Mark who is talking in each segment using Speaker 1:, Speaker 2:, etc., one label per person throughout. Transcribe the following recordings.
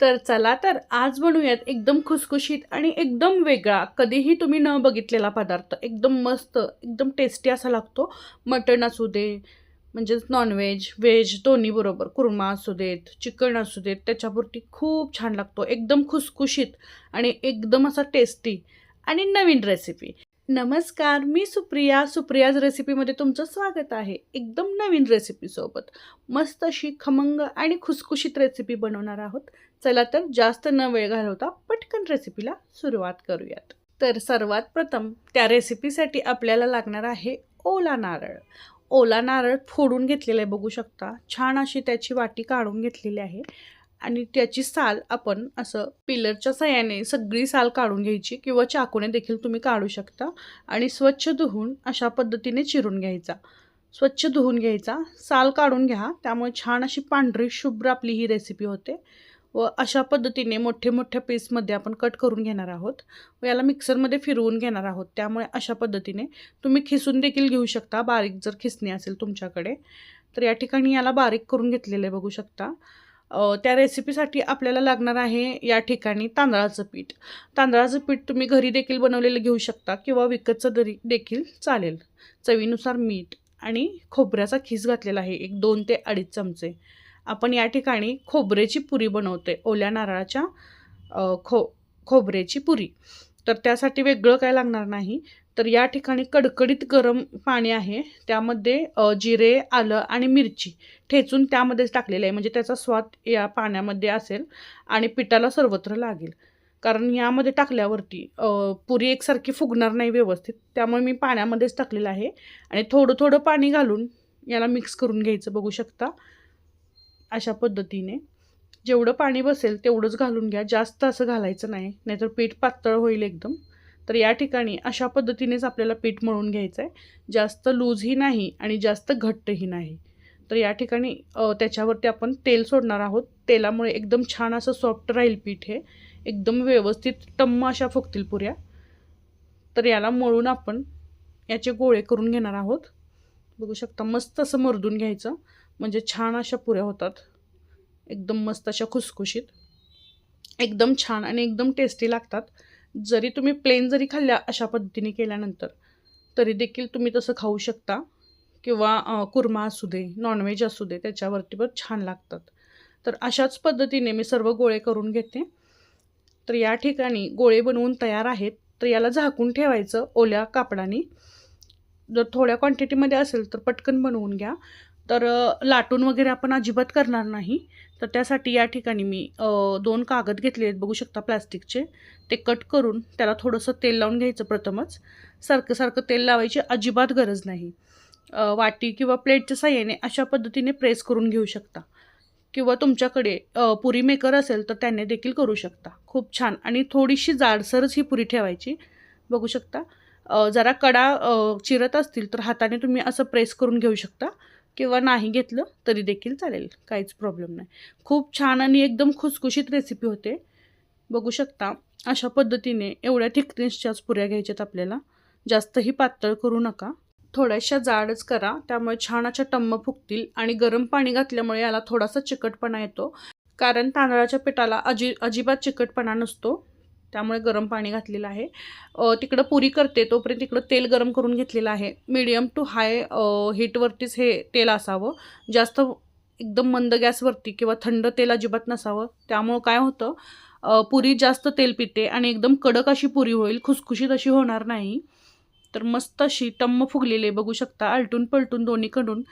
Speaker 1: तर चला तर आज बनवूयात एकदम खुसखुशीत आणि एकदम वेगळा कधीही तुम्ही न बघितलेला पदार्थ. एकदम मस्त एकदम टेस्टी असा लागतो. मटण असू दे म्हणजेच नॉनव्हेज व्हेज दोन्हीबरोबर कुर्मा असू देत चिकन असू देत त्याच्यापुरती खूप छान लागतो. एकदम खुसखुशीत आणि एकदम असा टेस्टी आणि नवीन रेसिपी नमस्कार मी सुप्रिया. सुप्रियाज रेसिपीमध्ये तुमचं स्वागत आहे. एकदम नवीन रेसिपीसोबत मस्त अशी खमंग आणि खुसखुशीत रेसिपी बनवणार आहोत. चला तर जास्त न वेळ घालवता पटकन रेसिपीला सुरुवात करूयात. तर सर्वात प्रथम त्या रेसिपीसाठी आपल्याला लागणार आहे ओला नारळ. ओला नारळ फोडून घेतलेला आहे बघू शकता. छान अशी त्याची वाटी काढून घेतलेली आहे. आणि त्याची साल आपण असं पिलरच्या सहाय्याने सगळी साल काढून घ्यायची किंवा चाकूने देखील तुम्ही काढू शकता. आणि स्वच्छ धुवून अशा पद्धतीने चिरून घ्यायचा. स्वच्छ धुवून घ्यायचा. साल काढून घ्या. त्यामुळे छान अशी पांढरी शुभ्र आपली ही रेसिपी होते. व अशा पद्धतीने मोठे मोठ्या पीसमध्ये आपण कट करून घेणार आहोत. व याला मिक्सरमध्ये फिरवून घेणार आहोत. त्यामुळे अशा पद्धतीने तुम्ही खिसून देखील घेऊ शकता. बारीक जर खिसणी असेल तुमच्याकडे तर या ठिकाणी याला बारीक करून घेतलेलं आहे बघू शकता. त्या रेसिपीसाठी आपल्याला लागणार आहे या ठिकाणी तांदळाचं पीठ. तांदळाचं पीठ तुम्ही घरी देखील बनवलेलं घेऊ शकता किंवा विकतचं दरी देखील चालेल. चवीनुसार मीठ आणि खोबऱ्याचा खीस घातलेला आहे एक दोन ते अडीच चमचे. आपण या ठिकाणी खोबऱ्याची पुरी बनवते ओल्या नारळाच्या खो खोबऱ्याची पुरी. तर त्यासाठी वेगळं काय लागणार नाही. तर या ठिकाणी कडकडीत गरम पाणी आहे. त्यामध्ये जिरे आलं आणि मिरची ठेचून त्यामध्येच टाकलेलं आहे. म्हणजे त्याचा स्वाद या पाण्यामध्ये असेल आणि पिठाला सर्वत्र लागेल. कारण यामध्ये टाकल्यावरती पुरी एकसारखी फुगणार नाही व्यवस्थित. त्यामुळे मी पाण्यामध्येच टाकलेलं आहे. आणि थोडं थोडं पाणी घालून याला मिक्स करून घ्यायचं बघू शकता. अशा पद्धतीने. जेवढं पाणी बसेल तेवढंच घालून घ्या. जास्त असं घालायचं नाही. नाहीतर पीठ पातळ होईल एकदम. तर या ठिकाणी अशा पद्धतीनेच आपल्याला पीठ मळून घ्यायचं आहे जास्त लूजही नाही आणि जास्त घट्टही नाही. तर या ठिकाणी त्याच्यावरती आपण तेल सोडणार आहोत. तेलामुळे एकदम छान असं सॉफ्ट राहील पीठ हे. एकदम व्यवस्थित टम्म अशा फुगतील पुऱ्या. तर याला मळून आपण याचे गोळे करून घेणार आहोत. बघू शकता मस्त असं मरदून घ्यायचं. म्हणजे छान अशा पुऱ्या होतात. एकदम मस्त अशा खुसखुशीत. एकदम छान आणि एकदम टेस्टी लागतात. जरी तुम्ही प्लेन जरी खाल्ल्या अशा पद्धतीने केल्यानंतर तरी देखील तुम्ही तसं खाऊ शकता. किंवा कुर्मा असू दे नॉनव्हेज असू दे त्याच्यावरती पण छान लागतात. तर अशाच पद्धतीने मी सर्व गोळे करून घेते. तर या ठिकाणी गोळे बनवून तयार आहेत. तर याला झाकून ठेवायचं ओल्या कापडाने. जर थोड्या क्वांटिटीमध्ये असेल तर पटकन बनवून घ्या. तर लाटून वगैरे आपण अजिबात करणार नाही. तर त्यासाठी या ठिकाणी मी दोन कागद घेतले आहेत. बघू शकता प्लास्टिकचे. ते कट करून त्याला थोडंसं तेल लावून घ्यायचं प्रथमच. सारखं सारखं तेल लावायची अजिबात गरज नाही. वाटी किंवा प्लेटच्या साह्याने अशा पद्धतीने प्रेस करून घेऊ शकता. किंवा तुमच्याकडे पुरी मेकर असेल तर त्याने देखील करू शकता. खूप छान. आणि थोडीशी जाडसरच ही पुरी ठेवायची. बघू शकता. जरा कडा चिरत असतील तर हाताने तुम्ही असं प्रेस करून घेऊ शकता. किंवा नाही घेतलं तरी देखील चालेल. काहीच प्रॉब्लेम नाही. खूप छान आणि एकदम खुसखुशीत रेसिपी होते. बघू शकता अशा पद्धतीने एवढ्या थिकनेसच्याच पुऱ्या घ्यायच्यात आपल्याला. जास्तही पातळ करू नका. थोड्याशा जाडच करा त्यामुळे छान अशा टम्म फुगतील आणि गरम पाणी घातल्यामुळे याला थोडासा चिकटपणा येतो. कारण तांदळाच्या पिठाला अजि अजिबात चिकटपणा नसतो. त्यामुळे गरम पाणी घातलेलं आहे. तिकडं पुरी करते तोपर्यंत तिकडं तेल गरम करून घेतलेलं आहे. मीडियम टू हाय हीटवरतीच हे तेल असावं. जास्त एकदम मंद गॅसवरती किंवा थंड तेल अजिबात नसावं. त्यामुळं काय होतं पुरी जास्त तेल पिते आणि एकदम कडक अशी पुरी होईल. खुसखुशीत अशी होणार नाही. तर मस्त अशी टम्म फुगलेली आहे. बघू शकता आलटून पलटून दोन्हीकडून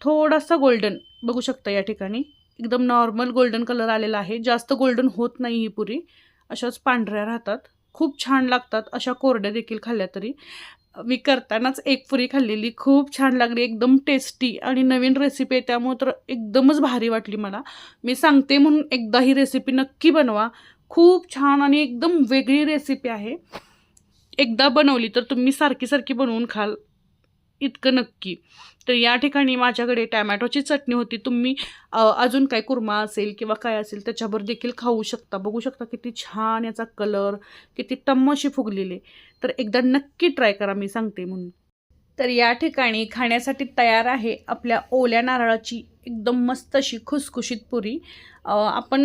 Speaker 1: थोडासा गोल्डन बघू शकता या ठिकाणी. एकदम नॉर्मल गोल्डन कलर आलेला आहे. जास्त गोल्डन होत नाही ही पुरी. अशाच पांढऱ्या राहतात. खूप छान लागतात. अशा कोरड्या देखील खाल्ल्या तरी. मी करतानाच एक पुरी खाल्लेली. खूप छान लागली. एकदम टेस्टी आणि नवीन रेसिपी आहे. त्यामुळे तर एकदमच भारी वाटली मला. मी सांगते म्हणून एकदा ही रेसिपी नक्की बनवा. खूप छान आणि एकदम वेगळी रेसिपी आहे. एकदा बनवली तर तुम्ही सारखी सारखी बनवून खाल. इतकं नक्की. तर या ठिकाणी माझ्याकडे टॅमॅटोची चटणी होती. तुम्ही अजून काय कुर्मा असेल किंवा काय असेल त्याच्यावर देखील खाऊ शकता. बघू शकता किती छान याचा कलर किती तम्मशी फुगलेले. तर एकदा नक्की ट्राय करा मी सांगते म्हणून. तर या ठिकाणी खाण्यासाठी तयार आहे आपल्या ओल्या नारळाची एकदम मस्त अशी खुसखुशीत पुरी. आपण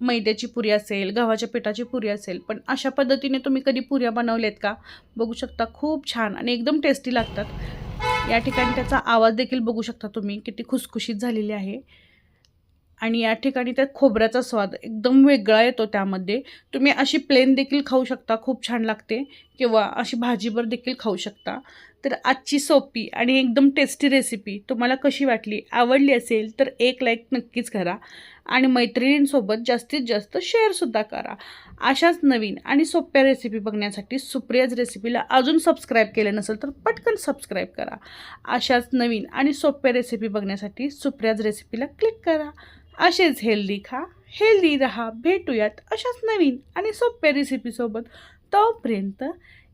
Speaker 1: मैद्याची पुरी असेल गव्हाच्या पिठाची पुरी असेल पण अशा पद्धतीने तुम्ही कधी पुऱ्या बनवल्यात का? बघू शकता खूप छान आणि एकदम टेस्टी लागतात. या ठिकाणी त्याचा आवाज देखील बघू शकता तुम्ही किती खुसखुशीत झालेली आहे. आणि या ठिकाणी त्यात खोबऱ्याचा स्वाद एकदम वेगळा येतो त्यामध्ये. तुम्ही अशी प्लेन देखील खाऊ शकता खूप छान लागते. किंवा अशी भाजीवर देखील खाऊ शकता. तर आजची सोपी आणि एकदम टेस्टी रेसिपी तुम्हाला कशी वाटली आवडली असेल तर एक लाईक नक्कीच करा आणि मैत्रिणींसोबत जास्तीत जास्त शेअरसुद्धा करा. अशाच नवीन आणि सोप्या रेसिपी बघण्यासाठी सुप्रियाज रेसिपीला अजून सबस्क्राईब केलं नसेल तर पटकन सबस्क्राईब करा. अशाच नवीन आणि सोप्या रेसिपी बघण्यासाठी सुप्रियाज रेसिपीला क्लिक करा. असेच हेल्दी खा हेल्दी राहा भेटूयात अशाच नवीन आणि सोप्या रेसिपीसोबत तोपर्यंत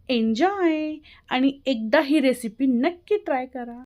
Speaker 1: एन्जॉय. आणि एकदा ही रेसिपी नक्की ट्राय करा.